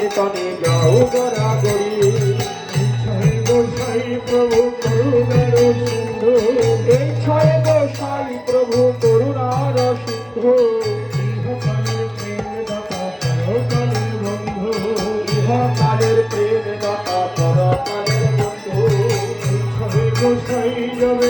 কীর্তনে যাও গড়া গড়ি ছয় গোসাই প্রভু করুণার সিন্ধু। এই ছয় গোসাই প্রভু করুণার সিন্ধু। ইহকালের প্রেম দাতা পরকালের বন্ধু। ছয় গোসাই যাবে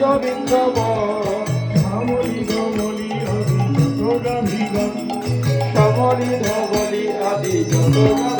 গোবিন্দ শ্যামলি ধবলি আদি জগগাভি গাভি শ্যামলি ধবলি আদি জগগাভি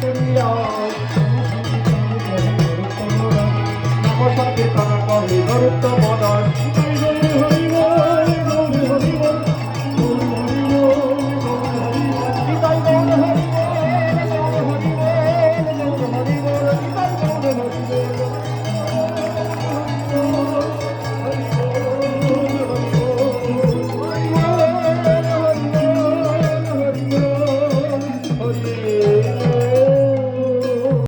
Por